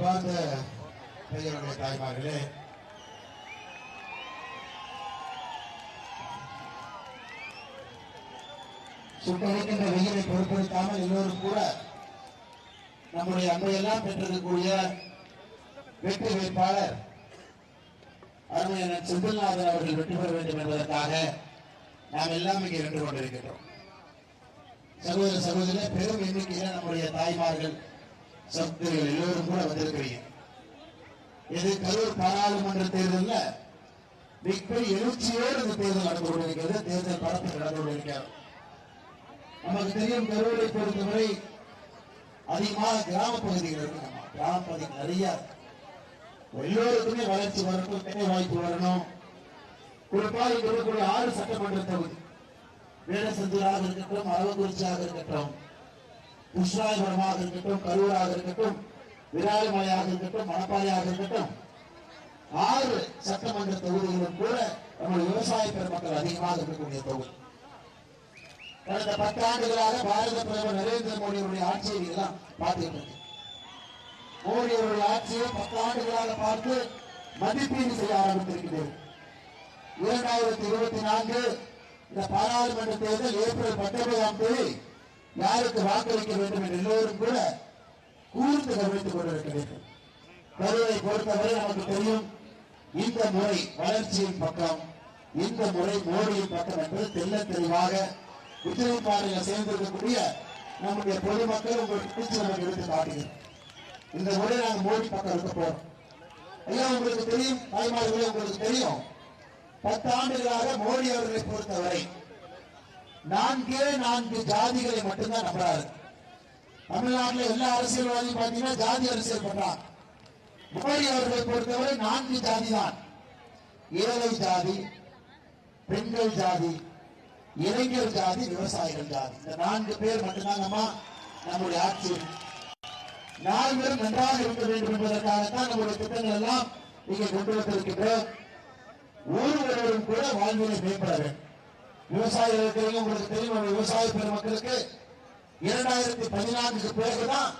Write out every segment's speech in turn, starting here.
அன்பார்ந்த பெரியவர்களே தாய்மார்களே. சுட்டரிக்கின்ற வெயிலை பொருட்படுத்தாமல் எல்லோரும் கூட நம்முடைய அன்பையெல்லாம் பெற்றிருக்கக்கூடிய வெற்றி வேட்பாளர் அருமையான செந்தில்நாதன் அவர்கள் வெற்றி பெற வேண்டும் என்பதற்காக நாம் எல்லாம் இங்கே நின்று கொண்டிருக்கின்றோம். சகோதர சகோதரர் பெரும் எண்ணிக்கையில் நம்முடைய தாய்மார்கள் சப்தர்கள் எல்லோரும் கூட வந்திருக்கிறீங்க. இது கரூர் பாராளுமன்ற தேர்தலில் மிகப்பெரிய எழுச்சியோடு இந்த தேர்தல் நடந்து கொண்டிருக்கிறது. தேர்தல் பரப்பு நடந்து கொண்டிருக்கிறார் நமக்கு தெரியும் கரூரை பொறுத்தவரை அதிகமாக கிராம பகுதிகள் இருக்கு நம்ம. கிராம பகுதிகள் நிறைய எல்லோருக்குமே வளர்ச்சி வரணும் வேலை வாய்ப்பு வரணும். குறிப்பாக இங்க இருக்கக்கூடிய ஆறு சட்டமன்ற தொகுதி. வேடசந்தூராக இருக்கட்டும் அரவக்குறிச்சியாக இருக்கட்டும் கிருஷ்ணாயபுரமாக இருக்கட்டும் கரூராக இருக்கட்டும் விராலிமலையாக இருக்கட்டும் மணப்பாறையாக இருக்கட்டும் ஆறு சட்டமன்ற தொகுதிகளும் கூட நம்முடைய விவசாய பெருமக்கள் அதிகமாக இருக்கக்கூடிய தொகுதி. கடந்த பத்தாண்டுகளாக பாரத பிரதமர் நரேந்திர மோடியுடைய ஆட்சியை எல்லாம் பார்த்துட்டு இருக்கு மோடியுடைய ஆட்சியை பத்தாண்டுகளாக பார்த்து மதிப்பீடு செய்ய ஆரம்பித்திருக்கிறது இரண்டாயிரத்தி இருபத்தி நான்கு இந்த பாராளுமன்ற தேர்தல் ஏப்ரல் பத்தொன்பதாம் தேதி யாருக்கு வாக்களிக்க வேண்டும் என்று எல்லோரும் கூட கூர்ந்து கவனித்துக் கொண்டிருக்கிறீர்கள். கருவை பொறுத்தவரை நமக்கு தெரியும் இந்த முறை வளர்ச்சியின் பக்கம் இந்த முறை மோடியின் பக்கம் என்பது தெல்ல தெளிவாக உத்தரவுப்பாறையில் சேர்ந்திருக்கக்கூடிய நம்முடைய பொதுமக்கள் உங்களுக்கு பிடிச்சி நமக்கு எடுத்து காட்டுகிறோம் இந்த முறை நாங்கள் மோடி பக்கம் இருக்க போறோம். ஐயா உங்களுக்கு தெரியும் தாய்மார்களே உங்களுக்கு தெரியும் பத்தாண்டுகளாக மோடி அவர்களை பொறுத்தவரை நான்கே நான்கு ஜாதிகளை மட்டும்தான் நம்புறாரு. தமிழ்நாட்டில் எல்லா அரசியல்வாதியும் பார்த்தீங்கன்னா ஜாதி அரசியல் பண்றாங்க. மோடி அவர்களை பொறுத்தவரை நான்கு ஜாதி தான் ஏழை ஜாதி பெண்கள் ஜாதி இளைஞர் ஜாதி விவசாயிகள் ஜாதி. இந்த நான்கு பேர் மட்டும்தான் நம்ம நம்முடைய ஆட்சியில் நால்வரும் நன்றாக இருக்க வேண்டும் என்பதற்காகத்தான் நம்முடைய திட்டங்கள் எல்லாம் இங்கே கொண்டு வந்திருக்கின்ற ஒருவரும் கூட வாழ்விலை மேம்பட வேண்டும். விவசாயிகள் இருக்கிறீங்க உங்களுக்கு தெரியும் விவசாய பெருமக்களுக்கு இரண்டாயிரத்தி பதினான்குக்கு பிறகுதான்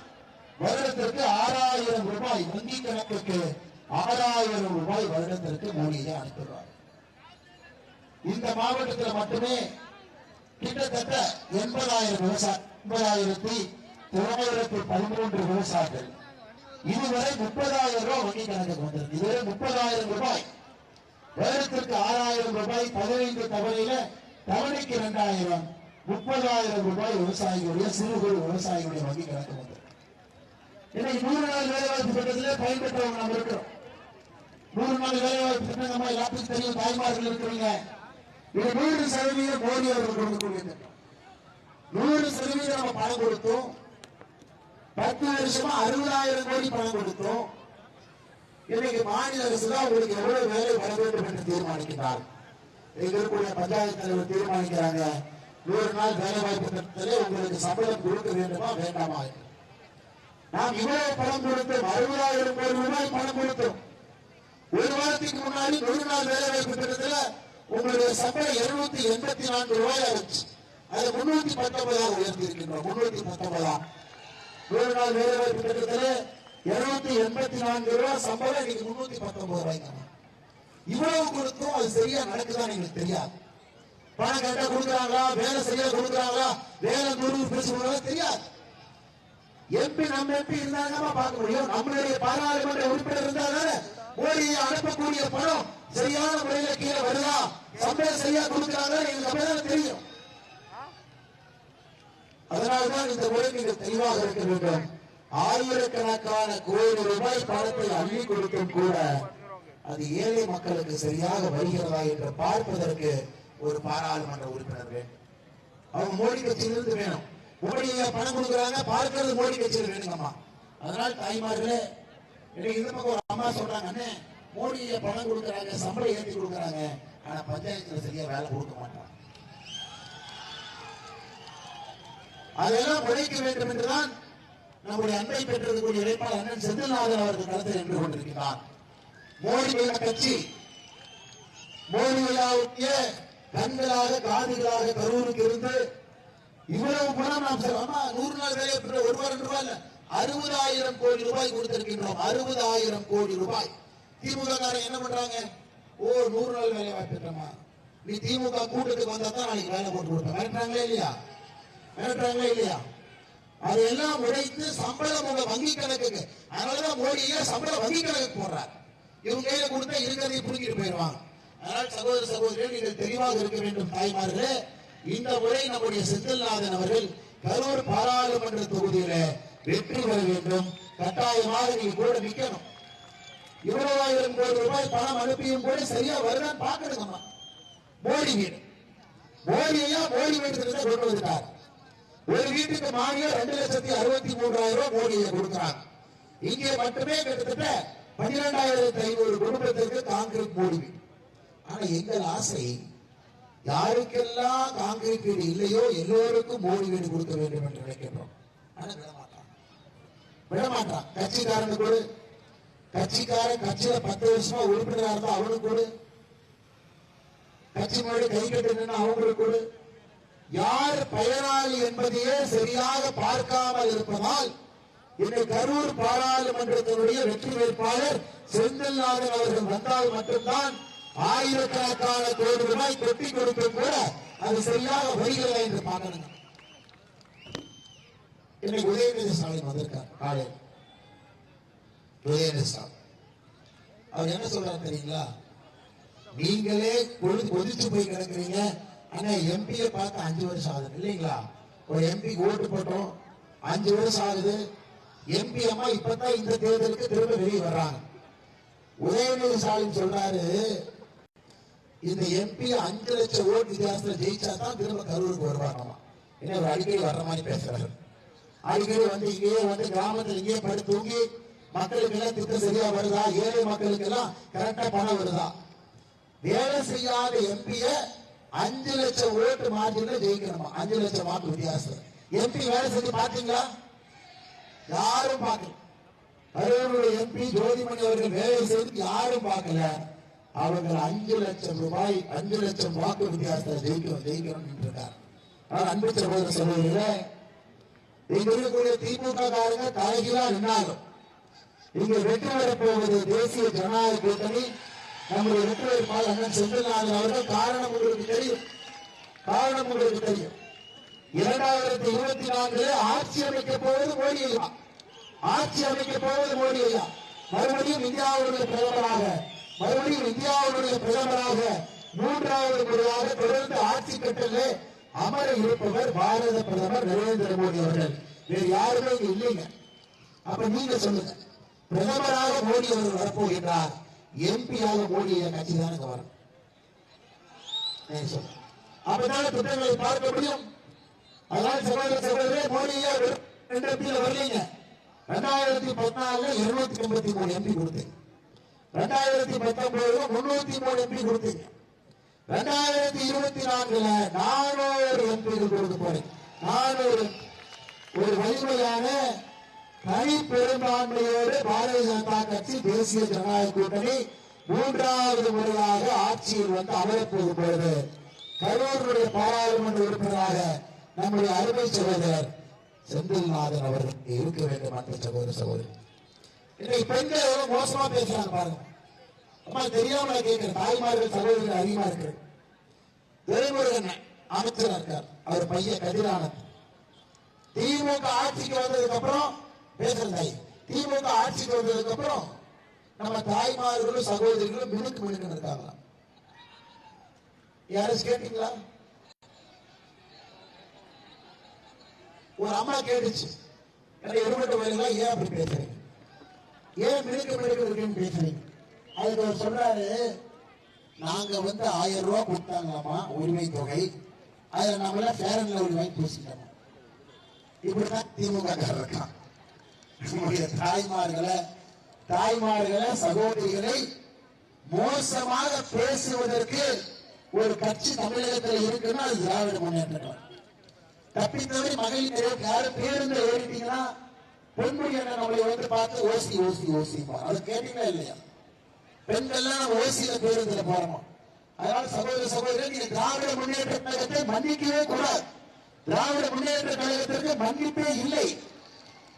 வருடத்திற்கு ஆறாயிரம் ரூபாய் வங்கி கணக்குக்கு ஆறாயிரம் ரூபாய் வருடத்திற்கு மோடியை அனுப்புகிறார் இந்த மாவட்டத்தில் மட்டுமே கிட்டத்தட்ட எண்பதாயிரம் விவசாய எண்பதாயிரத்தி தொள்ளாயிரத்தி பதிமூன்று விவசாயிகள். இதுவரை முப்பதாயிரம் ரூபாய் வங்கி கணக்கு வந்திருக்கு. இதுவரை முப்பதாயிரம் ரூபாய் வருடத்திற்கு ஆறாயிரம் ரூபாய் பதினைந்து தவணையில தவணைக்கு இரண்டாயிரம் முப்பதாயிரம் ரூபாய் விவசாயிகளுடைய சிறு குறு விவசாயிகளுடைய வங்கி கணக்கு வந்திருக்கு இன்னைக்கு நூறு நாள் வேலைவாய்ப்பு திட்டத்திலே பயன்பெற்றவங்க நம்ம இருக்கிறோம். நூறு நாள் வேலைவாய்ப்பு திட்டம் நம்ம எல்லாத்துக்கும் தெரியும் தாய்மார்கள் இருக்கிறீங்க. இது நூறு சதவீதம் மோடி அவர்கள் கொடுக்கக்கூடிய திட்டம். நூறு சதவீதம் நம்ம பணம் கொடுத்தோம். பத்து வருஷமா அறுபதாயிரம் கோடி பணம் கொடுத்தோம். இன்னைக்கு மாநில அரசு தான் உங்களுக்கு எவ்வளவு வேலை வர வேண்டும் என்று தீர்மானிக்கிறார் இருக்கக்கூடிய பஞ்சாயத்து தலைவர் தீர்மானிக்கிறாங்க. நூறு நாள் வேலை வாய்ப்பு திட்டத்திலே உங்களுக்கு சம்பளம் கொடுக்க வேண்டுமா வேண்டாமா? நாம் இவ்வளவு பணம் கொடுத்தோம் அறுபதாயிரம் கோடி ரூபாய் பணம் கொடுத்தோம். ஒரு வாரத்துக்கு முன்னாடி நூறு நாள் வேலை வாய்ப்பு திட்டத்துல உங்களுடைய சம்பளம் இருநூத்தி எண்பத்தி நான்கு ரூபாய் ஆச்சு அதை முன்னூத்தி பத்தொன்பதாக உயர்த்தி இருக்கின்றோம் முன்னூத்தி பத்தொன்பதாம் நூறு நாள் வேலை வாய்ப்பு திட்டத்துல இருநூத்தி எண்பத்தி நான்கு ரூபாய் சம்பளம் இன்னைக்கு முன்னூத்தி பத்தொன்பது ரூபாய்க்கு இவ்வளவு கொடுத்தும் அது சரியா நடக்குதான்னு எங்களுக்கு தெரியாது. பணம் கரெக்டா கொடுக்குறாங்களா? வேலை சரியா கொடுக்குறாங்களா? வேலை நூறு பேசுவாங்களா தெரியாது. எம்பி நம்ம எம்பி இருந்தாங்கன்னா பார்க்க முடியும். நம்மளுடைய பாராளுமன்ற உறுப்பினர் இருந்தாங்க மோடியை அனுப்பக்கூடிய பணம் சரியான முறையில கீழே வருதா? சம்பளம் சரியா கொடுக்குறாங்க எங்களுக்கு அப்பதான் தெரியும். அதனால்தான் இந்த முறை நீங்கள் தெளிவாக இருக்க வேண்டும். ஆயிரக்கணக்கான கோடி ரூபாய் பணத்தை அள்ளி கொடுத்தும் கூட அது ஏழை மக்களுக்கு சரியாக வருகிறதா என்று பார்ப்பதற்கு ஒரு பாராளுமன்ற உறுப்பினர் வேண்டும். அவங்க மோடி கட்சியிலிருந்து வேணும். மோடி பணம் கொடுக்குறாங்க? பார்க்கிறது மோடி கட்சியில் வேணுங்கம்மா. அதனால் தாய்மார்களே இன்னைக்கு இந்த பக்கம் ஒரு அம்மா சொல்றாங்க அண்ணே மோடி பணம் கொடுக்குறாங்க சம்பளம் ஏற்றி கொடுக்குறாங்க. ஆனா பஞ்சாயத்துல சரியா வேலை கொடுக்க மாட்டாங்க அதெல்லாம் உழைக்க வேண்டும் என்றுதான் நம்முடைய அன்பை பெற்றதுக்குரிய வேட்பாளர் அண்ணன் செந்தில்நாதன் அவர்கள் களத்தில் நின்று கொண்டிருக்கிறார். மோடி விழா கட்சி. மோடி விழாவுடைய கண்களாக காதுகளாக கரூருக்கு இருந்து இவ்வளவு பணம் நாம் செலவு- ஆமா நூறு நாள் வேலை பெற்ற ஒரு ரூபாய் ரூபாய் இல்ல. அறுபதாயிரம் கோடி ரூபாய் கொடுத்திருக்கின்றோம். அறுபதாயிரம் கோடி ரூபாய். திமுக காரன் என்ன பண்றாங்க? ஓ நூறு நாள் வேலை வாய்ப்பு நீ திமுக கூட்டத்துக்கு வந்தா தான் நாளைக்கு வேலை போட்டு கொடுப்பேன். மிரட்டுறாங்களே இல்லையா? மிரட்டுறாங்களே இல்லையா? அதையெல்லாம் உடைத்து சம்பளம் உங்க வங்கி கணக்குக்கு. அதனாலதான் மோடியே சம்பளம் வங்கி கணக்கு போடுறாரு. இவங்க கையில கொடுத்தா இருக்கிறதையும் புடுங்கிட்டு போயிடுவாங்க. அதனால் சகோதர சகோதரிகள் நீங்கள் தெளிவாக இருக்க வேண்டும் தாய்மார்களே. இந்த முறை நம்முடைய செந்தில்நாதன் அவர்கள் கரூர் பாராளுமன்ற தொகுதியில வெற்றி பெற வேண்டும். கட்டாயமாக நீங்க கூட நிக்கணும். இருபதாயிரம் கோடி ரூபாய் பணம் அனுப்பியும் கூட சரியா வருதான் பாக்கணுங்கம்மா மோடி வீடு. மோடியா மோடி வீடு கொண்டு வந்துட்டார். ஒரு வீட்டுக்கு மானியம் ரெண்டு லட்சத்தி அறுபத்தி மூன்றாயிரம் ரூபாய் மோடியை கொடுக்கிறாங்க. இங்கே மட்டுமே கிட்டத்தட்ட பன்னிரெண்டாயிரத்தி ஐநூறு குடும்பத்திற்கு காங்கிரீட் போடுவி வீடு. ஆனா எங்கள் ஆசை யாருக்கெல்லாம் காங்கிரீட் வீடு இல்லையோ எல்லோருக்கும் மோடி வீடு கொடுக்க வேண்டும் என்று நினைக்கின்றோம். ஆனா விடமாட்டான். விடமாட்டான். கட்சிக்காரனு கொடு. கட்சிக்காரன் கட்சியில பத்து வருஷமா உறுப்பினரா இருந்தா அவனுக்கு கொடு. கட்சி முன்னாடி கை கட்டுனா அவங்களுக்கு கொடு. யார் பயனாளி என்பதையே சரியாக பார்க்காமல் இருப்பதால் இன்னை கரூர் பாராளுமன்றத்தினுடைய வெற்றி வேட்பாளர் செந்தில்நாதன் அவர்கள் வந்தால் மட்டும்தான் ஆயிரக்கணக்கான கோடி ரூபாய் கொட்டி கொடுத்தும் கூட அது சரியாக வருகிறதா என்று பார்க்கணுங்க இன்னைக்கு உதயநிதி ஸ்டாலின் வந்திருக்கார் காலையில் உதயநிதி ஸ்டாலின் அவர் என்ன சொல்றாரு தெரியுங்களா? நீங்களே பொழுது கொதிச்சு போய் கிடக்குறீங்க. ஆனா எம்பியை பார்த்து அஞ்சு வருஷம் ஆகுது இல்லைங்களா? ஒரு எம்பி ஓட்டு போட்டோம் அஞ்சு வருஷம் ஆகுது. எம்பி அம்மா இப்பதான் இந்த தேர்தலுக்கு திரும்ப வெளியே வர்றாங்க. உதயநிதி ஸ்டாலின் சொல்றாரு இந்த எம்பி அஞ்சு லட்சம் ஓட்டு வித்தியாசத்துல ஜெயிச்சா தான் திரும்ப கரூருக்கு வருவாங்கம்மா. என்ன ஒரு அடிக்கடி வர்ற மாதிரி பேசுறாரு. அடிக்கடி வந்து இங்கேயே வந்து கிராமத்துல இங்கேயே படுத்து தூங்கி மக்களுக்கு எல்லாம் திட்டம் சரியா வருதா? ஏழை மக்களுக்கு எல்லாம் கரெக்டா பணம் வருதா? வேலை செய்யாத எம்பிய அஞ்சு லட்சம் ஓட்டு மார்ஜின்ல ஜெயிக்கணுமா? அஞ்சு லட்சம் வாக்கு வித்தியாசம் எம்பி வேலை செஞ்சு பாத்தீங்களா யாரும் பார்க்கல. கரூருடைய எம்பி ஜோதிமணி அவர்கள் வேலை செய்து யாரும் பார்க்கல. அவர்கள் அஞ்சு லட்சம் ரூபாய் அஞ்சு லட்சம் வாக்கு வித்தியாசத்தை ஜெயிக்கிறோம் ஜெயிக்கிறோம் இருக்கார் ஆனால் அன்பு சகோதர சகோதரிகளே இங்க இருக்கக்கூடிய திமுக காரங்க தலைகீழா நின்னாலும் இங்க வெற்றி வரப்போவது தேசிய ஜனநாயக கூட்டணி. நம்முடைய வெற்றி வேட்பாளர் அண்ணன் செந்தில்நாதன் அவர்கள் காரணம் உங்களுக்கு தெரியும். காரணம் உங்களுக்கு தெரியும். இரண்டாயிரத்தி இருபத்தி நான்கில் ஆட்சி அமைக்க போவது மோடி ஐயா. ஆட்சி அமைக்க போவது மோடி ஐயா. மறுபடியும் இந்தியாவுடைய பிரதமராக மறுபடியும் இந்தியாவுடைய பிரதமராக மூன்றாவது முறையாக தொடர்ந்து ஆட்சி கட்டலே அமர இருப்பவர் பாரத பிரதமர் நரேந்திர மோடி அவர்கள். வேறு யாருமே இங்க இல்லைங்க. அப்ப நீங்க சொல்லுங்க. பிரதமராக மோடி அவர்கள் வரப்போகின்றார். எம்பியாக மோடி கட்சி தானே வரும் நீங்க திட்டங்களை பார்க்க முடியும். அதனால் சகோதர சகோதரே மோடியே ரெண்டு எம்பியில வரலீங்க. ரெண்டாயிரத்தி பதினாலுல இருநூத்தி எண்பத்தி மூணு எம்பி கொடுத்தீங்க. ரெண்டாயிரத்தி பத்தொன்பதுல முன்னூத்தி மூணு எம்பி கொடுத்தீங்க. ரெண்டாயிரத்தி இருபத்தி நான்குல நானூறு எம்பிகள் கொடுக்க போறேன். நானூறு. ஒரு வலிமையான தனி பெரும்பான்மையோடு பாரதிய ஜனதா கட்சி தேசிய ஜனநாயக கூட்டணி மூன்றாவது முறையாக ஆட்சியில் வந்து அமரப்போது பொழுது கரூருடைய பாராளுமன்ற உறுப்பினராக நம்முடைய அருமை சகோதரர் செந்தில்நாதன் அவர்கள் இருக்க வேண்டும் மற்ற சகோதர சகோதரி. இன்னைக்கு பெண்கள் எவ்வளவு மோசமா பேசுறாங்க பாருங்க. அம்மா தெரியாமல கேட்கிற தாய்மார்கள் சகோதரர்கள் அதிகமா இருக்கு துரைமுருகன் அமைச்சரா இருக்கார். அவர் பையன் கதிரானந்த். திமுக ஆட்சிக்கு வந்ததுக்கு அப்புறம் பேசுறது தாய். திமுக ஆட்சிக்கு வந்ததுக்கு அப்புறம் நம்ம தாய்மார்களும் சகோதரிகளும் மினுக்கு மினுக்கு இருக்காங்களா யாரும் கேட்டீங்களா? ஒரு அம்மா கேட்டுச்சு. எனக்கு எடுபட்ட வயலாம் ஏன் அப்படி பேசுறீங்க? ஏன் மினுக்கு மினுக்கு இருக்குன்னு பேசுறீங்க? அதுக்கு அவர் சொல்றாரு நாங்க வந்து ஆயிரம் ரூபாய் கொடுத்தாங்களாமா உரிமை தொகை. அதுல நம்மள ஃபேரன் ஒரு வாங்கி பூசிட்டோம் இப்படிதான் திமுக இருக்கான். நம்முடைய தாய்மார்களை தாய்மார்களை சகோதரிகளை மோசமாக பேசுவதற்கு ஒரு கட்சி தமிழகத்தில் இருக்குன்னா அது திராவிட முன்னேற்றம் தப்பித்தவரை தப்பி மகளிர் நிறைய யாரும் பேருந்து ஏறிட்டீங்கன்னா பொன்முடி அண்ணன் நம்மளை வந்து பார்த்து ஓசி ஓசி ஓசி அது கேட்டீங்களா இல்லையா? பெண்கள்லாம் ஓசியில பேருந்துல போறோமா? அதனால சகோதர சகோதரர் நீங்க திராவிட முன்னேற்ற கழகத்தை மன்னிக்கவே கூடாது. திராவிட முன்னேற்ற கழகத்திற்கு மன்னிப்பே இல்லை.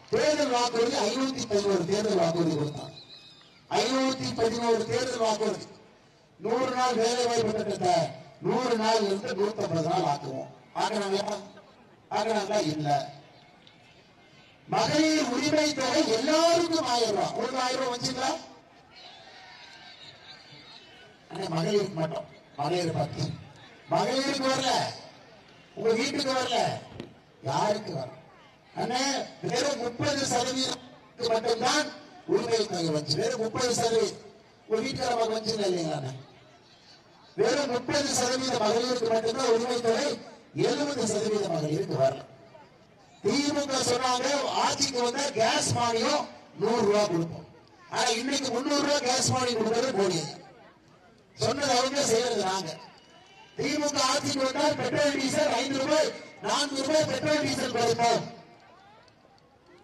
தேர்தல் வாக்குறுதி ஐநூத்தி பதினோரு தேர்தல் வாக்குறுதி கொடுத்தாங்க. ஐநூத்தி பதினோரு தேர்தல் வாக்குறுதி. நூறு நாள் வேலை வாய்ப்பு திட்டத்தை நூறு நாள் இருந்து நூத்தி ஐம்பது நாள் ஆக்குவோம். ஆக்குறாங்களா ஆக்குறாங்களா இல்ல. மகளிர் உரிமை தொகை எல்லாருக்கும் ஆயிரம் ரூபாய் உங்களுக்கு ஆயிரம் ரூபாய் வச்சுங்களா மகளிருக்கு மட்டும். மகளிர் பத்து. மகளிருக்கு வரல. உங்க வீட்டுக்கு வரல. யாருக்கு வரல? அண்ணே வெறும் முப்பது சதவீதம் மட்டும்தான் உரிமை தொகை வச்சு வெறும் முப்பது சதவீதம். உங்க வீட்டுக்கார மக்கள் வச்சுங்க இல்லைங்களா வெறும் முப்பது சதவீத மகளிருக்கு மட்டும்தான் உரிமை தொகை எழுபது சதவீத மகளிருக்கு வரல திமுக சொன்னாங்க ஆட்சிக்கு வந்தா கேஸ் மானியம் நூறு ரூபாய் கொடுப்போம். ஆனா இன்னைக்கு முன்னூறு ரூபாய் கேஸ் மானியம் கொடுக்கறது மோடி சொன்னது அவங்க செய்யறது நாங்க. திமுக ஆட்சிக்கு வந்தால் பெட்ரோல் டீசல் ஐந்து ரூபாய் நான்கு ரூபாய் பெட்ரோல் டீசல் கொடுப்போம்.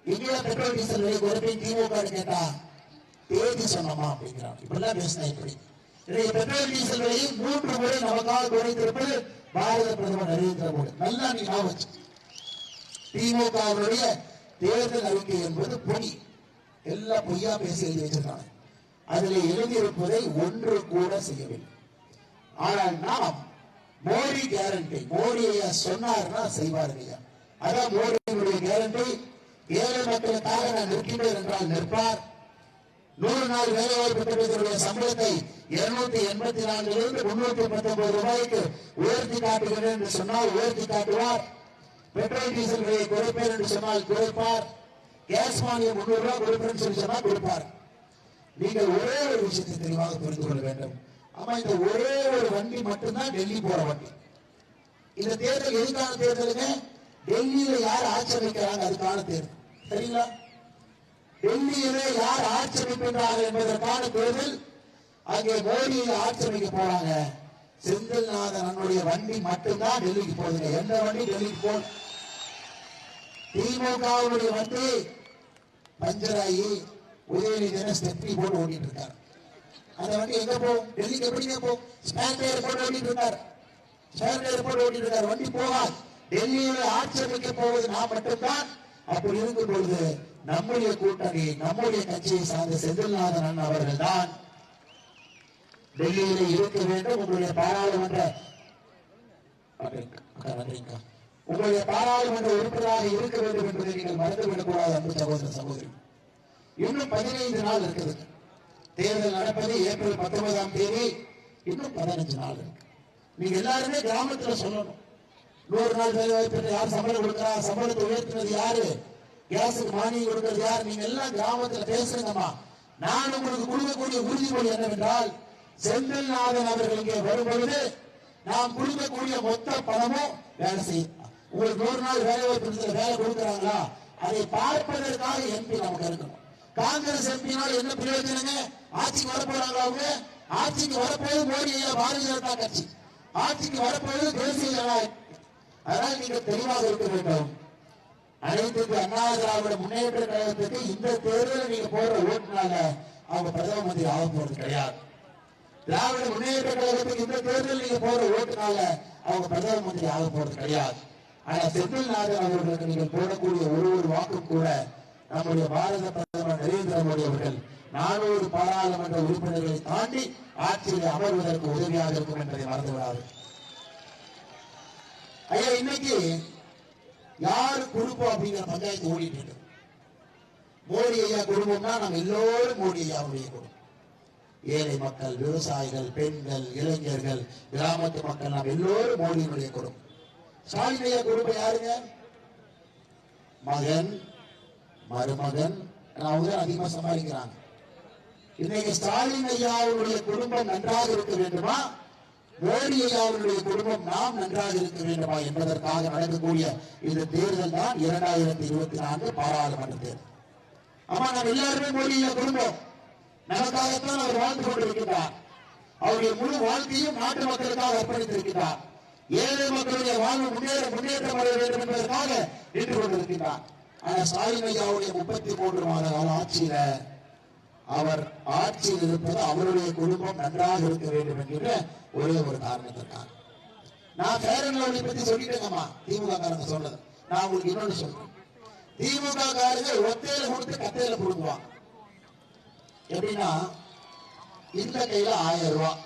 இங்கே பெட்ரோல் டீசல் விலை குறைப்பேன் திமுக கேட்டா தேதி சொன்னோமா அப்படிங்கிறான் இப்படிலாம் பேசினா இப்படி. பெட்ரோல் டீசல் விலையை மூன்று முறை நமக்காக குறைத்திருப்பது பாரத பிரதமர் நரேந்திர மோடி. நல்லா நீங்க வச்சு. திமுகவுடைய தேர்தல் அறிக்கை என்பது பொய். எல்லாம் பொய்யா பேசி எழுதி வச்சிருக்காங்க. அதில் எழுதியிருப்பதை ஒன்று கூட செய்யவில்லை. ஆனால் நாம் மோடி கேரண்டி மோடி ஐயா சொன்னார்னா செய்வார் ஐயா அதான் மோடியினுடைய கேரண்டி ஏழை மக்களுக்காக நான் நிற்கின்றேன் என்றால் நிற்பார். நூறு நாள் வேலைவாய்ப்பு திட்டத்தினுடைய சம்பளத்தை இருநூத்தி எண்பத்தி நான்கிலிருந்து முன்னூத்தி பத்தொன்பது ரூபாய்க்கு உயர்த்தி காட்டுகிறேன் என்று சொன்னால் உயர்த்தி காட்டுவார். பெட்ரோல் டீசல் விலையை குறைப்பேன் என்று சொன்னால் குறைப்பார். கேஸ் மானியம் முன்னூறு ரூபாய் கொடுப்பேன் சொல்லி சொன்னால் கொடுப்பார். நீங்கள் ஒரே ஒரு விஷயத்தை தெளிவாக புரிந்து கொள்ள வேண்டும். ஆமா இந்த ஒரே ஒரு வண்டி மட்டும்தான் டெல்லி போற வண்டி. இந்த தேர்தல் எதுக்கான தேர்தலுங்க? டெல்லியில யார் ஆட்சி அமைக்கிறாங்க? அதுக்கான தேர்தல். சரிங்களா? டெல்லியிலே யார் ஆட்சி அமைக்கின்றார்கள் என்பதற்கான தேர்தல் அங்கே மோடியை ஆட்சி அமைக்க போறாங்க. செந்தில்நாதன் அண்ணனுடைய வண்டி மட்டும்தான் டெல்லிக்கு போகுது. எந்த வண்டி டெல்லிக்கு போ திமுகவுடைய வண்டி பஞ்சராயி உதயநிதியான ஸ்டெப்னி போட்டு ஓடிட்டு இருக்காரு. அந்த வண்டி எங்க போகும் டெல்லிக்கு எப்படிங்க போகும் ஸ்பேர் டயர் போட்டு ஓடிட்டு இருக்காரு. ஸ்பேர் டயர் போட்டு ஓடிட்டு இருக்காரு. வண்டி போகாது. டெல்லியில ஆட்சி அமைக்க போவது நான் மட்டும்தான். அப்படி இருக்கும் பொழுது நம்முடைய கூட்டணி நம்முடைய கட்சியை சார்ந்த செந்தில்நாதன் அவர்கள் தான் டெல்லியில இருக்க வேண்டும் உங்களுடைய பாராளுமன்ற உங்களுடைய பாராளுமன்ற உறுப்பினராக இருக்க வேண்டும் என்பதை நீங்கள் மறந்துவிடக் கூடாது அன்பு சகோதர சகோதரி. இன்னும் பதினைந்து நாள் இருக்குது. தேர்தல் நடப்பது ஏப்ரல் பத்தொன்பதாம் தேதி. இன்னும் பதினஞ்சு நாள் இருக்கு. நீங்க எல்லாருமே கிராமத்துல சொல்லணும். நூறு நாள் வேலை வாய்ப்பு யார் சம்பளம் கொடுக்கறா? சம்பளத்தை உயர்த்தினது யாரு? கேஸுக்கு மானியம் கொடுக்கிறது யார்? நீங்க எல்லாம் கிராமத்துல பேசுறீங்கம்மா நான் உங்களுக்கு கொடுக்கக்கூடிய உறுதிமொழி என்னவென்றால் செந்தில்நாதன் அவர்கள் இங்கே வரும் பொழுது நாம் கொடுக்கக்கூடிய மொத்த பணமும் வேலை செய்யும். உங்களுக்கு ஒரு நாள் வேலை வாய்ப்பு வேலை கொடுக்குறாங்களா? அதை பார்ப்பதற்காக எம்பி நமக்கு இருக்கணும். காங்கிரஸ் எம்பினால் என்ன பிரயோஜனங்க ஆட்சிக்கு வரப்போறாங்க அவங்க? ஆட்சிக்கு வரப்போது மோடி ஐயா பாரதிய ஜனதா கட்சி. ஆட்சிக்கு வரப்போது தேசிய ஜனநாயகம். அதனால் நீங்க தெளிவாக இருக்க வேண்டும். அனைத்து அண்ணா திராவிட முன்னேற்ற கழகத்துக்கு இந்த தேர்தலில் நீங்க போடுற ஓட்டுனால அவங்க பிரதம மந்திரி ஆக போறது கிடையாது. திராவிட முன்னேற்ற கழகத்துக்கு இந்த தேர்தலில் நீங்க போற ஓட்டுனால அவங்க பிரதம மந்திரி ஆக போறது கிடையாது. ஆனா செந்தில்நாதன் அவர்களுக்கு நீங்கள் போடக்கூடிய ஒரு ஒரு வாக்கு கூட நம்முடைய பாரத பிரதமர் நரேந்திர மோடி அவர்கள் நானூறு பாராளுமன்ற உறுப்பினர்களை தாண்டி ஆட்சியில் அமர்வதற்கு உதவியாக இருக்கும் என்பதை மறந்துவிடாது ஐயா இன்னைக்கு யாரு குடும்பம் அப்படிங்கிற பஞ்சாயத்து ஓடிட்டு இருக்கு. மோடி ஐயா குடும்பம்னா நம்ம எல்லோரும் மோடி ஐயாவுடைய குடும்பம். ஏழை மக்கள் விவசாயிகள் பெண்கள் இளைஞர்கள் கிராமத்து மக்கள் நாம் எல்லோரும் மோடியினுடைய குடும்பம் ஸ்டாலினுடைய குடும்பம் யாருங்க? மகன் மருமகன் அவங்க அதிகமா சமாளிக்கிறாங்க. இன்னைக்கு ஸ்டாலின் ஐயாவுடைய குடும்பம் நன்றாக இருக்க வேண்டுமா? மோடி ஐயாவுடைய குடும்பம் நாம் நன்றாக இருக்க வேண்டுமா என்பதற்காக நடக்கக்கூடிய இந்த தேர்தல் தான் இரண்டாயிரத்தி இருபத்தி நான்கு பாராளுமன்ற தேர்தல். ஆமா நாம் எல்லாருமே மோடி ஐயா குடும்பம். நமக்காகத்தான் அவர் வாழ்ந்து கொண்டிருக்கிறார். அவருடைய முழு வாழ்க்கையும் நாட்டு மக்களுக்காக அர்ப்பணித்திருக்கிறார். ஏழை மக்களுடைய வாழ்வு முன்னேற முன்னேற்றம் அடைய வேண்டும் என்பதற்காக நின்று கொண்டிருக்கிறார். ஆனா ஸ்டாலின் ஐயாவுடைய முப்பத்தி மூன்று மாத கால ஆட்சியில அவர் ஆட்சியில் இருப்பது அவருடைய குடும்பம் நன்றாக இருக்க வேண்டும் என்கிற ஒரே ஒரு காரணத்திற்காக. நான் ஃபேர் லவ்லி பத்தி சொல்லிட்டேங்கம்மா. திமுக காரங்க சொன்னது நான் உங்களுக்கு இன்னொன்னு சொல்றேன். திமுக காரங்க ஒத்தையில கொடுத்து கத்தையில கொடுக்குவாங்க எப்படின்னா இந்த கையில ஆயிரம் ரூபாய்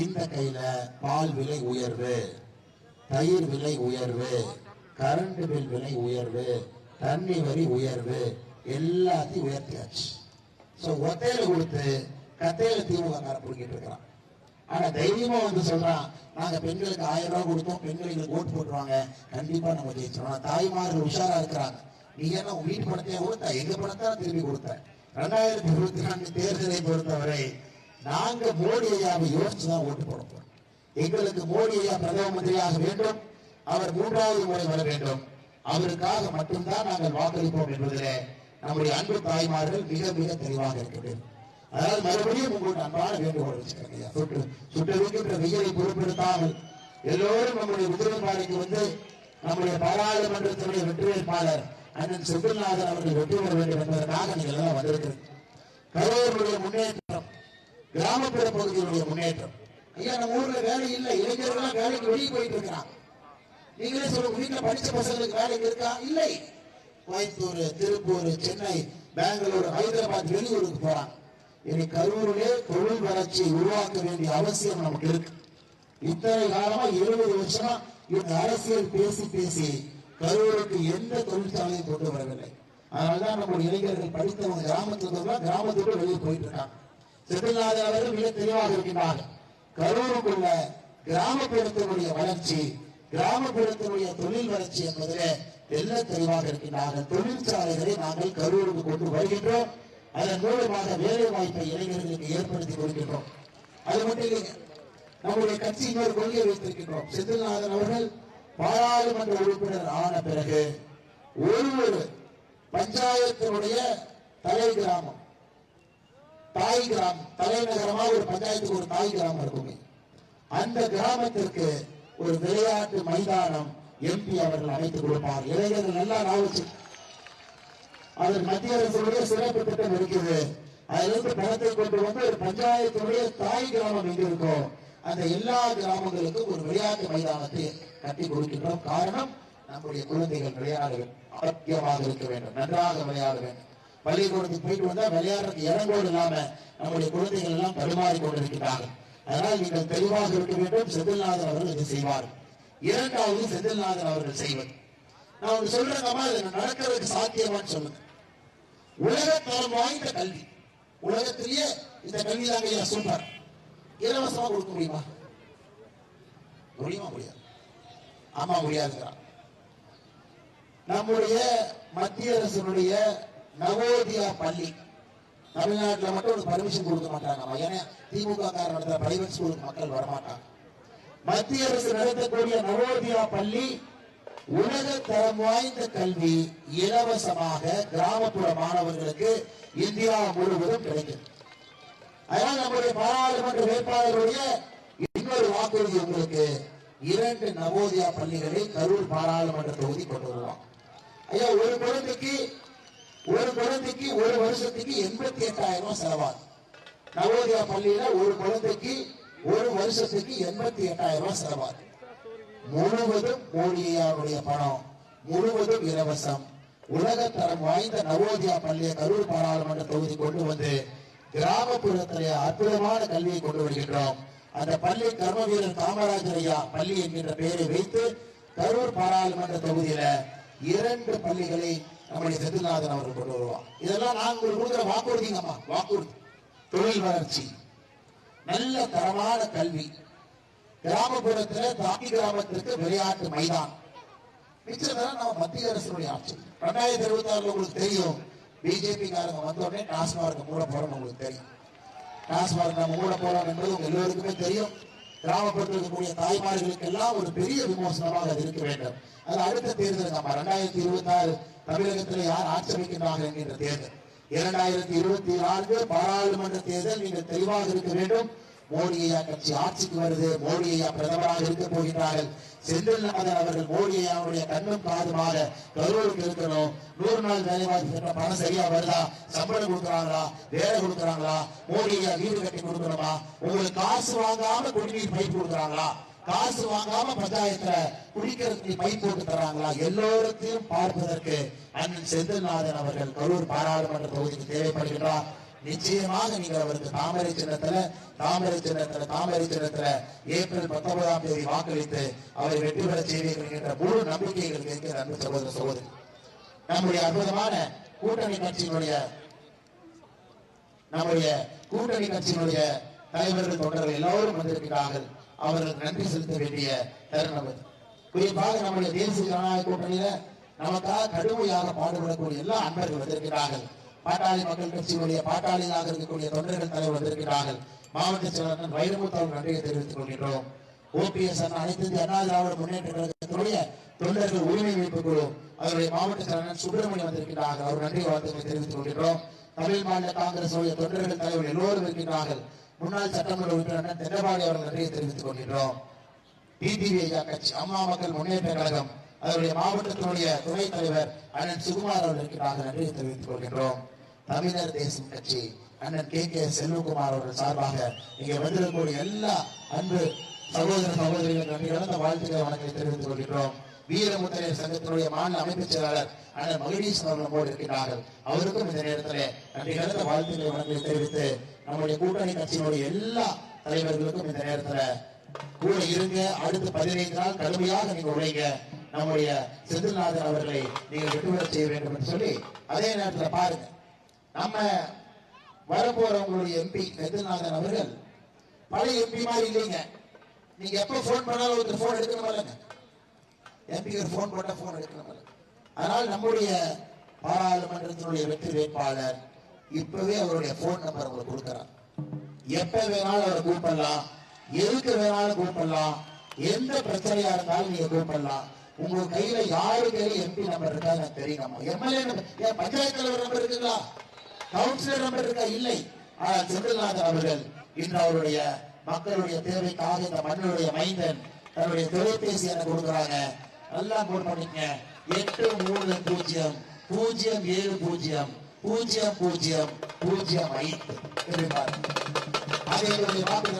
இந்த கையில பால் விலை உயர்வு தயிர் விலை உயர்வு கரண்ட் பில் விலை உயர்வு தண்ணி வரி உயர்வு எல்லாத்தையும் உயர்த்தியாச்சு. ஸோ ஒத்தையில கொடுத்து கத்தையில திமுக புடுங்கிட்டு பிடிக்கிட்டு இருக்கிறான். ஆனா தைரியமா வந்து சொல்றான் நாங்க பெண்களுக்கு ஆயிரம் ரூபாய் கொடுத்தோம் பெண்கள் எங்களுக்கு ஓட்டு போட்டுருவாங்க. கண்டிப்பா நம்ம ஜெயிச்சிடும் தாய்மார்கள் உஷாரா இருக்கிறாங்க. நீ என்ன உன் வீட்டு பணத்தையே கொடுத்த? எங்க பணத்தை திரும்பி கொடுத்த ரெண்டாயிரத்தி இருபத்தி நான்கு தேர்தலை பொறுத்தவரை நாங்க மோடி ஐயாவை யோசிச்சுதான் ஓட்டு போட போறோம். எங்களுக்கு மோடி ஐயா பிரதம மந்திரியாக வேண்டும். அவர் மூன்றாவது முறை வர வேண்டும். அவருக்காக மட்டும்தான் நாங்கள் வாக்களிப்போம் என்பதிலே நம்முடைய அன்பு தாய்மார்கள் மிக மிக தெளிவாக இருக்கிறது அதாவது மறுபடியும் உங்களுக்கு அன்பான வேண்டுகோள் வச்சுக்கிறேன் சுற்று சுட்டு வெயிலை பொருட்படுத்தாமல் எல்லோரும் நம்முடைய உதிரப்பாறைக்கு வந்து நம்முடைய பாராளுமன்றத்தினுடைய வெற்றி வேட்பாளர் அண்ணன் செந்தில்நாதன் அவர்கள் வெற்றி பெற வேண்டும் என்பதற்காக நீங்கள் எல்லாம் வந்திருக்கிறீங்க கரூருடைய முன்னேற்றம் கிராமப்புற பகுதிகளுடைய முன்னேற்றம். ஐயா நம்ம ஊர்ல வேலை இல்லை. இளைஞர்கள் வேலைக்கு வெளியே போயிட்டு இருக்கிறாங்க. நீங்களே சொல்லுங்க வீட்டுல படிச்ச பசங்களுக்கு வேலை இருக்கா? இல்லை. கோயம்புத்தூர் திருப்பூர் சென்னை பெங்களூர் ஹைதராபாத் வெளியூருக்கு போறாங்க. இனி கரூரிலே தொழில் வளர்ச்சியை உருவாக்க வேண்டிய அவசியம் நமக்கு இருக்கு. இத்தனை காலமா இருபது வருஷமா இந்த அரசியல் பேசி பேசி கரூருக்கு எந்த தொழிற்சாலையும் கொண்டு வரவில்லை. அதனால்தான் நம்ம இளைஞர்கள் படித்தவங்க கிராமத்துக்கு கிராமத்துக்கு வெளியே போயிட்டு இருக்காங்க. செந்தில்நாதன் அவர்கள் மிக தெளிவாக இருக்கின்றார்கள். கரூருக்குள்ள கிராமப்புறத்தினுடைய வளர்ச்சி கிராமப்புறத்தினுடைய தொழில் வளர்ச்சி என்பதிலே எல்லாம் தெளிவாக இருக்கின்றார்கள். தொழிற்சாலைகளை நாங்கள் கரூருக்கு கொண்டு வருகின்றோம். அதன் மூலமாக வேலை வாய்ப்பை இளைஞர்களுக்கு ஏற்படுத்தி கொடுக்கின்றோம். அது மட்டும் இல்லைங்க. நம்முடைய கட்சி இன்னொரு கொள்கை வைத்திருக்கின்றோம். செந்தில்நாதன் அவர்கள் பாராளுமன்ற உறுப்பினர் ஆன பிறகு ஒரு ஒரு பஞ்சாயத்தினுடைய தலை கிராமம் தாய் கிராமம் தலைநகரமா ஒரு பஞ்சாயத்துக்கு ஒரு தாய் கிராமம் இருக்குங்க அந்த கிராமத்திற்கு ஒரு விளையாட்டு மைதானம் எம்பி அவர்கள் அமைத்துக் கொடுப்பார். இளைஞர்கள் நல்லா நாவச்சு அதன் மத்திய அரசுடைய சிறப்பு திட்டம் இருக்குது அதிலிருந்து பணத்தை கொண்டு வந்து ஒரு பஞ்சாயத்தினுடைய தாய் கிராமம் எங்க இருக்கும் அந்த எல்லா கிராமங்களுக்கும் ஒரு விளையாட்டு மைதானத்தை கட்டி கொடுக்கின்றோம். காரணம் நம்முடைய குழந்தைகள் விளையாட வேண்டும் ஆரோக்கியமாக இருக்க வேண்டும் நன்றாக விளையாட வேண்டும் பள்ளிக்கூடத்துக்கு போயிட்டு வந்தால் விளையாடுறதுக்கு இடங்கோடு இல்லாம நம்முடைய குழந்தைகள் எல்லாம் தடுமாறி கொண்டிருக்கிறார்கள். அதனால் நீங்கள் தெளிவாக இருக்க வேண்டும். செந்தில்நாதன் அவர்கள் இதை செய்வார். இரண்டாவது செந்தில்நாதன் அவர்கள் செய்வது. நான் ஒன்று சொல்றேங்கம்மா இது நடக்கிறதுக்கு சாத்தியமான்னு சொல்லுங்க. உலகத்தரம் வாய்ந்த கல்வி. உலகத்திலேயே இந்த கல்வி தாங்க ஐயா சூப்பர் இலவசமா கொடுக்க முடியுமா? முடியுமா முடியாது. ஆமா முடியாதுங்கிறான். நம்முடைய மத்திய அரசினுடைய நவோதியா பள்ளி தமிழ்நாட்டில் மட்டும் ஒரு பர்மிஷன் கொடுக்க மாட்டாங்க. ஏன்னா திமுக காரர் நடத்துற பிரைவேட் ஸ்கூலுக்கு மக்கள் வரமாட்டாங்க. மத்திய அரசு நடத்தக்கூடிய நவோதியா பள்ளி உலக தரம் வாய்ந்த கல்வி இலவசமாக கிராமப்புற மாணவர்களுக்கு இந்தியா முழுவதும் கிடைக்கிறது. அதனால் நம்முடைய பாராளுமன்ற வேட்பாளருடைய இன்னொரு வாக்குறுதி உங்களுக்கு. இரண்டு நவோதயா பள்ளிகளை கரூர் பாராளுமன்ற தொகுதி கொண்டு வருவோம் ஐயா ஒரு குழந்தைக்கு ஒரு குழந்தைக்கு ஒரு வருஷத்துக்கு எண்பத்தி எட்டாயிரம் ரூபாய் செலவாகும். நவோதயா பள்ளியில ஒரு குழந்தைக்கு ஒரு வருஷத்துக்கு எண்பத்தி எட்டாயிரம் ரூபாய் செலவாகும். முழுவதும் மோடியாருடைய பணம் முழுவதும் இலவசம். உலகத்தரம் வாய்ந்த நவோதயா பள்ளியை கரூர் பாராளுமன்ற தொகுதி கொண்டு வந்து கிராமப்புறத்திலே அற்புதமான கல்வியை கொண்டு வருகின்றோம். அந்த பள்ளி கர்ம வீரர் காமராஜர் ஐயா பள்ளி என்கின்ற பெயரை வைத்து கரூர் பாராளுமன்ற தொகுதியில இரண்டு பள்ளிகளை நம்முடைய செந்தில்நாதன் அவர்கள் கொண்டு வருவார். இதெல்லாம் நான் உங்களுக்கு கொடுக்குற வாக்குறுதிங்கம்மா வாக்குறுதி. தொழில் வளர்ச்சி. நல்ல தரமான கல்வி. கிராமப்புறத்துல தாக்கி கிராமத்திற்கு விளையாட்டு மைதான் மிச்சம் நம்ம மத்திய அரசுடைய ஆட்சி. ரெண்டாயிரத்தி இருபத்தி ஆறுல உங்களுக்கு தெரியும். பிஜேபிக்காரங்க வந்தோடனே வந்த உடனே டாஸ்மார்க் மூட போறோம் உங்களுக்கு தெரியும். டாஸ்மார்க் நம்ம மூட போறோம் என்பது உங்க எல்லோருக்குமே தெரியும். கிராமப்புறத்தில் இருக்கக்கூடிய தாய்மார்களுக்கு எல்லாம் ஒரு பெரிய விமோசனமாக அது இருக்க வேண்டும். அது அடுத்த தேர்தல் நம்ம ரெண்டாயிரத்தி இருபத்தி ஆறு தமிழகத்தில் யார் ஆட்சமிக்கின்றார்கள் என்கின்ற தேர்தல். இரண்டாயிரத்தி இருபத்தி நான்கு பாராளுமன்ற தேர்தல் நீங்கள் தெளிவாக இருக்க வேண்டும். மோடி ஐயா கட்சி ஆட்சிக்கு வருது. மோடி ஐயா பிரதமராக இருக்க போகின்றார்கள். செந்தில்நாதன் அவர்கள் மோடியை அவருடைய கண்ணும் காதுமாக கரூருக்கு இருக்கணும் நூறு நாள் வேலை வாய்ப்பு பணம் சரியா வருதா? சம்பளம் கொடுக்குறாங்களா? வேலை கொடுக்குறாங்களா? மோடியா வீடு கட்டி கொடுக்கணுமா? உங்களுக்கு காசு வாங்காம குடிநீர் பைப் கொடுக்குறாங்களா? காசு வாங்காம பஞ்சாயத்துல குடிக்கிறதுக்கு பை போட்டு தராங்களா எல்லோருக்கும் பார்ப்பதற்கு அண்ணன் செந்தில்நாதன் அவர்கள் கரூர் பாராளுமன்ற தொகுதிக்கு தேவைப்படுகின்றார். நிச்சயமாக நீங்கள் அவருக்கு தாமரை சின்னத்துல தாமரை சின்னத்துல தாமரை சின்னத்துல ஏப்ரல் பத்தொன்பதாம் தேதி வாக்களித்து அவரை வெற்றி பெற செய்வீர்கள் என்ற முழு நம்பிக்கை எங்களுக்கு இருக்கிற அன்பு சகோதர சகோதரி. நம்முடைய அற்புதமான கூட்டணி கட்சியினுடைய நம்முடைய கூட்டணி கட்சியினுடைய தலைவர்கள் தொண்டர்கள் எல்லோரும் வந்திருக்கிறார்கள். அவர்களுக்கு நன்றி செலுத்த வேண்டிய தருணம் இது குறிப்பாக நம்முடைய தேசிய ஜனநாயக கூட்டணியில நமக்காக கடுமையாக பாடுபடக்கூடிய எல்லா அன்பர்கள் வந்திருக்கிறார்கள். பாட்டாளி மக்கள் கட்சியினுடைய பாட்டாளிகளாக இருக்கக்கூடிய தொண்டர்கள் தலைவர் வந்திருக்கிறார்கள். மாவட்ட செயலாளர் வைரமுத்து அவர்கள் நன்றியை தெரிவித்துக் கொள்கின்றோம். ஓபிஎஸ் அனைத்து இந்திய அண்ணா திராவிட முன்னேற்ற கழகத்தினுடைய தொண்டர்கள் உரிமை மீட்பு குழு அவருடைய மாவட்ட செயலாளர் சுப்பிரமணியம் வந்திருக்கிறார்கள். அவர் நன்றி வாழ்த்துக்களை தெரிவித்துக் கொள்கின்றோம். தமிழ் மாநில காங்கிரஸ் தொண்டர்கள் தலைவர் எல்லோரும் இருக்கின்றார்கள். முன்னாள் சட்டமன்ற உறுப்பினர் அண்ணன் தென்னபாடி அவர்கள் நன்றியை தெரிவித்துக் கொள்கின்றோம். டிடிவி ஐயா கட்சி அம்மா மக்கள் முன்னேற்ற கழகம் அதனுடைய மாவட்டத்தினுடைய துணைத் தலைவர் அண்ணன் சுகுமார் அவர்கள் இருக்கிறார்கள் நன்றியை தெரிவித்துக் கொள்கின்றோம். தமிழர் தேசம் கட்சி அண்ணன் கே கே செல்வகுமார் அவர்கள் சார்பாக இங்கே வந்திருக்கக்கூடிய எல்லா அன்பு சகோதர சகோதரிகள் நன்றி கலந்த வாழ்த்துக்களை வணக்கத்தை தெரிவித்துக் கொள்கின்றோம். வீரமுத்திரையர் சங்கத்தினுடைய மாநில அமைப்பு செயலாளர் அண்ணன் மகிழீஸ்வரன் அவர்கள் நம்மோடு இருக்கிறார்கள் அவருக்கும் இந்த நேரத்தில் நன்றி கலந்த வாழ்த்துக்களை வணக்கத்தை தெரிவித்து நம்முடைய கூட்டணி கட்சியினுடைய எல்லா தலைவர்களுக்கும் இந்த நேரத்தில் கூட இருங்க அடுத்த பதினைந்து நாள் கடுமையாக நீங்க உழைங்க. நம்முடைய செந்தில்நாதன் அவர்களை நீங்கள் விட்டுவிட செய்ய வேண்டும் என்று சொல்லி அதே நேரத்தில் பாருங்க. நம்ம வரப்போற உங்களுடைய எம்பி செந்தில்நாதன் அவர்கள் பழைய எம்பி மாதிரி இல்லைங்க. நீங்க எப்ப போன் பண்ணாலும் ஒருத்தர் போன் எடுக்கணும் இல்லைங்க எம்பிக்கு ஒரு போன் போட்டா போன் எடுக்கணும் அதனால் நம்முடைய பாராளுமன்றத்தினுடைய வெற்றி வேட்பாளர் இப்பவே அவருடைய போன் நம்பர் உங்களுக்கு கொடுக்குறார். எப்ப வேணாலும் அவரை கூப்பிடலாம். எதுக்கு வேணாலும் கூப்பிடலாம். எந்த பிரச்சனையா இருந்தாலும் நீங்க கூப்பிடலாம். உங்க கையில யாரு கையில எம்பி நம்பர் இருக்கா எனக்கு எம்எல்ஏ ஏன் பஞ்சாயத்து தலைவர் நம்பர் இருக்குங்களா? கவுன்சிலர் நம்பர் இருக்க? இல்லை. ஆனால் செந்தில்நாதன் அவர்கள் இன்று அவருடைய மக்களுடைய தேவைக்காக இந்த மண்ணுடைய மைந்தன் தன்னுடைய தொலைபேசி என கொடுக்குறாங்க. நல்லா போன் பண்ணிக்க எட்டு மூணு பூஜ்ஜியம். பூஜ்ஜியம் ஏழு பூஜ்ஜியம். பூஜ்ஜியம் பூஜ்ஜியம். பூஜ்ஜியம் ஐந்து. அது எங்களுடைய வாக்கு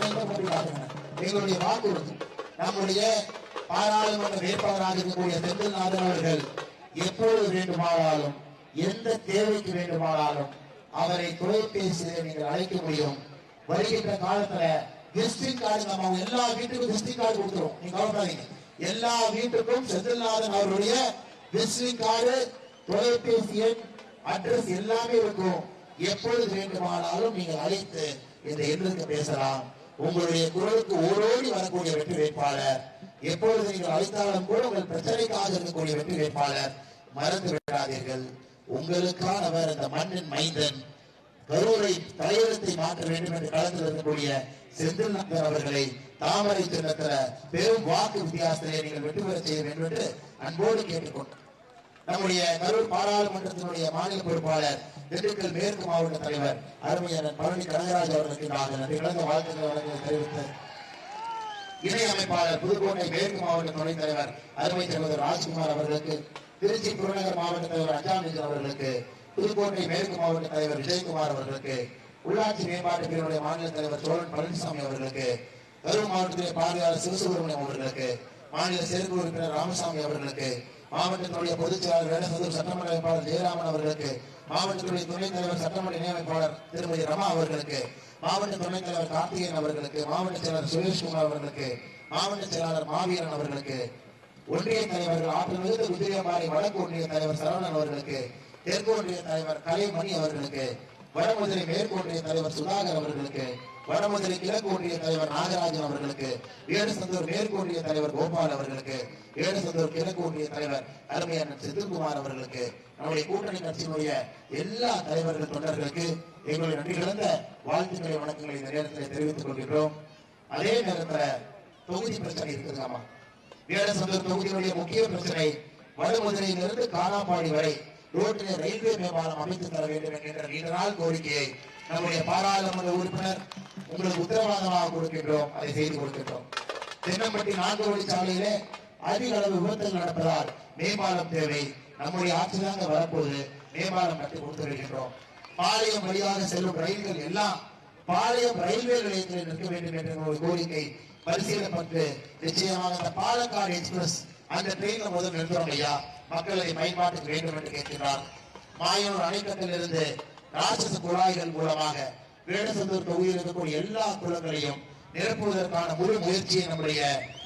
எங்களுடைய வாக்குறுதி நம்முடைய பாராளுமன்ற வேட்பாளராக இருக்கக்கூடிய செந்தில்நாதன் அவர்கள் எப்பொழுது வேண்டுமானாலும் எந்த தேவைக்கு வேண்டுமானாலும் அவரை தொலைபேசியில நீங்கள் அழைக்க முடியும். வருகின்ற காலத்துல விசிட்டிங் கார்டு நம்ம அவங்க எல்லா வீட்டுக்கும் விசிட்டிங் கார்டு கொடுத்துரும் நீங்க கவலைப்படாதீங்க. எல்லா வீட்டுக்கும் செந்தில்நாதன் அவருடைய விசிட்டிங் கார்டு தொலைபேசி எண் அட்ரஸ் எல்லாமே இருக்கும். எப்பொழுது வேண்டுமானாலும் நீங்கள் அழைத்து இந்த எண்ணுக்கு பேசலாம். உங்களுடைய குரலுக்கு ஓடோடி வரக்கூடிய வெற்றி வேட்பாளர். எப்பொழுது நீங்கள் அழைத்தாலும் கூட உங்கள் பிரச்சனைக்காக இருக்கக்கூடிய வெற்றி வேட்பாளர். மறந்து விடாதீர்கள். உங்களுக்கானவர் இந்த மண்ணின் மைந்தன். கரூரை தலையெழுத்தை மாற்ற வேண்டும் என்று களத்தில் இருக்கக்கூடிய செந்தில்நாதன் அவர்களை தாமரை சின்னத்துல பெரும் வாக்கு வித்தியாசத்திலே நீங்கள் வெற்றி பெற செய்ய வேண்டும் என்று அன்போடு கேட்டுக்கொண்டார் நம்முடைய கரூர் பாராளுமன்றத்தினுடைய மாநில பொறுப்பாளர் திண்டுக்கல் மேற்கு மாவட்ட தலைவர் அருமையான பழனி கனகராஜ் அவர்களுக்கு நாங்கள் நன்றி கலந்த வாழ்த்துக்களை வழங்க தெரிவித்து இணை அமைப்பாளர் புதுக்கோட்டை மேற்கு மாவட்ட துணைத் தலைவர் அருமை தலைவர் ராஜ்குமார் அவர்களுக்கு திருச்சி புறநகர் மாவட்ட தலைவர் அஜாமிகன் அவர்களுக்கு புதுக்கோட்டை மேற்கு மாவட்ட தலைவர் விஜயகுமார் அவர்களுக்கு உள்ளாட்சி மேம்பாட்டு பிரிவுடைய மாநில தலைவர் சோழன் பழனிசாமி அவர்களுக்கு கரூர் மாவட்டத்திலே பார்வையாளர் சிவசுப்பிரமணியம் அவர்களுக்கு மாநில செயற்குழு உறுப்பினர் ராமசாமி அவர்களுக்கு மாவட்டத்தினுடைய பொதுச் செயலாளர் வேடசந்தூர் சட்டமன்ற வேட்பாளர் ஜெயராமன் அவர்களுக்கு மாவட்டத்தினுடைய துணைத் தலைவர் சட்டமன்ற இணையமைப்பாளர் திருமதி ரமா அவர்களுக்கு மாவட்ட துணைத் தலைவர் கார்த்திகேயன் அவர்களுக்கு மாவட்ட செயலாளர் சுரேஷ்குமார் அவர்களுக்கு மாவட்ட செயலாளர் மாவீரன் அவர்களுக்கு ஒன்றிய தலைவர்கள் ஆற்றல் மிகுந்த குதிரையமாரி வடக்கு ஒன்றிய தலைவர் சரவணன் அவர்களுக்கு தெற்கு ஒன்றிய தலைவர் கலைமணி அவர்களுக்கு வடமதுரை மேற்கு ஒன்றிய தலைவர் சுதாகர் அவர்களுக்கு வடமதுரை கிழக்கு ஒன்றிய தலைவர் நாகராஜன் அவர்களுக்கு ஏடுசந்தூர் மேற்கு ஒன்றிய தலைவர் கோபால் அவர்களுக்கு ஏடுசந்தூர் கிழக்கு ஒன்றிய தலைவர் அருமையான செந்தில்குமார் அவர்களுக்கு நம்முடைய கூட்டணி கட்சியினுடைய எல்லா தலைவர்கள் தொண்டர்களுக்கு எங்களுடைய நன்றி கலந்த வாழ்த்துக்களை வணக்கங்களை இந்த நேரத்தில் தெரிவித்துக் கொள்கின்றோம். அதே நேரத்தில் தொகுதி பிரச்சனை இருக்குதுங்கம்மா. வேடசந்தூர் தொகுதியினுடைய முக்கிய பிரச்சனை வடமதுரையிலிருந்து காலாப்பாடி வரை ரோட்டிலே ரயில்வே மேம்பாலம் அமைத்து தர வேண்டும் என்கின்ற நீண்ட நாள் கோரிக்கையை நம்முடைய பாராளுமன்ற உறுப்பினர் உங்களுக்கு உத்தரவாதமாக கொடுக்கின்றோம் அதை செய்து கொடுக்கின்றோம். தென்னம்பட்டி நான்கு வழிச்சாலையிலே அதிக அளவு விபத்துகள் நடப்பதால் மேம்பாலம் தேவை. நம்முடைய ஆட்சிதாங்க வரப்போது மேம்பாலம் கட்டி கொடுத்து வருகின்றோம். பாளையம் வழியாக செல்லும் ரயில்கள் எல்லாம் பாளையம் ரயில்வே நிலையத்தில் நிற்க வேண்டும் என்ற ஒரு கோரிக்கை பரிசீலனைப்பட்டு நிச்சயமாக அந்த பாலக்காடு எக்ஸ்பிரஸ் அந்த ட்ரெயின்ல முதல் நிறுத்துறோம் ஐயா மக்களை பயன்பாட்டுக்கு வேண்டும் என்று கேட்கிறார் மாயூர் அணைக்கட்டிலிருந்து ராட்சச குழாய்கள் மூலமாக வேடசந்தூர் தொகுதியில் இருக்கக்கூடிய எல்லா குளங்களையும் நிரப்புவதற்கான முழு முயற்சியை நம்முடைய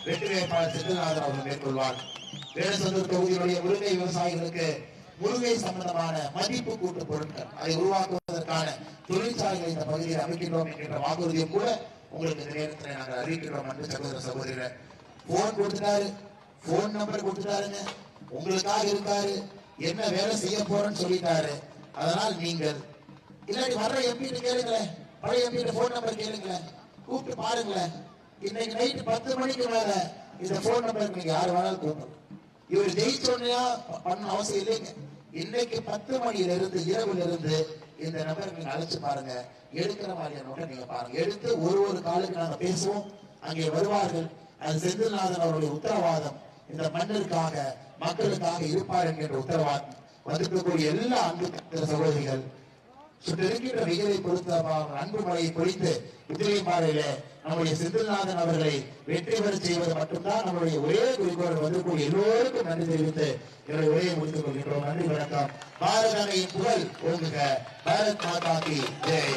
வெற்றி வேட்பாளர் செந்தில்நாதன் அவர்கள் மேற்கொள்வார். வேடசந்தூர் தொகுதியினுடைய முருங்கை விவசாயிகளுக்கு முருங்கை சம்பந்தமான மதிப்பு கூட்டு பொருட்கள் அதை உருவாக்குவதற்கான தொழிற்சாலைகளை இந்த பகுதியில் அமைக்கின்றோம் என்கின்ற வாக்குறுதியும் கூட உங்களுக்கு இந்த நேரத்தில் நாங்கள் அறிவிக்கிறோம் அன்பு சகோதர சகோதரிகள். போன் கொடுத்துட்டாரு. போன் நம்பர் கொடுத்துட்டாருங்க. உங்களுக்காக இருக்காரு. என்ன வேலை செய்ய போறேன்னு சொல்லிட்டாரு. அதனால் நீங்கள் இல்லாட்டி வர்ற எம்பிட்டு கேளுங்களேன். பழைய எம்பிட்டு போன் நம்பர் கேளுங்களேன். கூப்பிட்டு பாருங்களேன். இன்னைக்கு நைட்டு பத்து மணிக்கு மேல இந்த போன் நம்பருக்கு நீங்க யாரு வேணாலும் கூப்பிடும் இவர் ஜெயிச்சோன்னா பண்ண அவசியம் இல்லைங்க. இன்னைக்கு பத்து மணியில இருந்து இரவுல இருந்து இந்த நபரை நீங்க அழைச்சு பாருங்க. எடுக்கிற மாதிரியான நோட்டை நீங்க பாருங்க. எடுத்து ஒரு ஒரு காலுக்கு நாங்க பேசுவோம். அங்கே வருவார்கள். அது செந்தில்நாதன் அவருடைய உத்தரவாதம். இந்த மண்ணிற்காக மக்களுக்காக இருப்பார் என்கின்ற உத்தரவாதம். வந்திருக்கக்கூடிய எல்லா அன்பு சகோதரிகள் சுற்றிருக்கின்ற வெயிலை பொறுத்த அன்பு மழையை பொழித்து மாலையில நம்முடைய செந்தில்நாதன் அவர்களை வெற்றி பெற செய்வது மட்டும்தான் நம்முடைய ஒரே குறிக்கோள் வந்திருக்கும் எல்லோருக்கும் நன்றி தெரிவித்து என்னுடைய உரையை முடித்துக் கொள்கின்றோம். நன்றி வணக்கம். பாரத அன்னையின் புகழ் ஓங்குக பாரத் மாதா கி ஜெய்.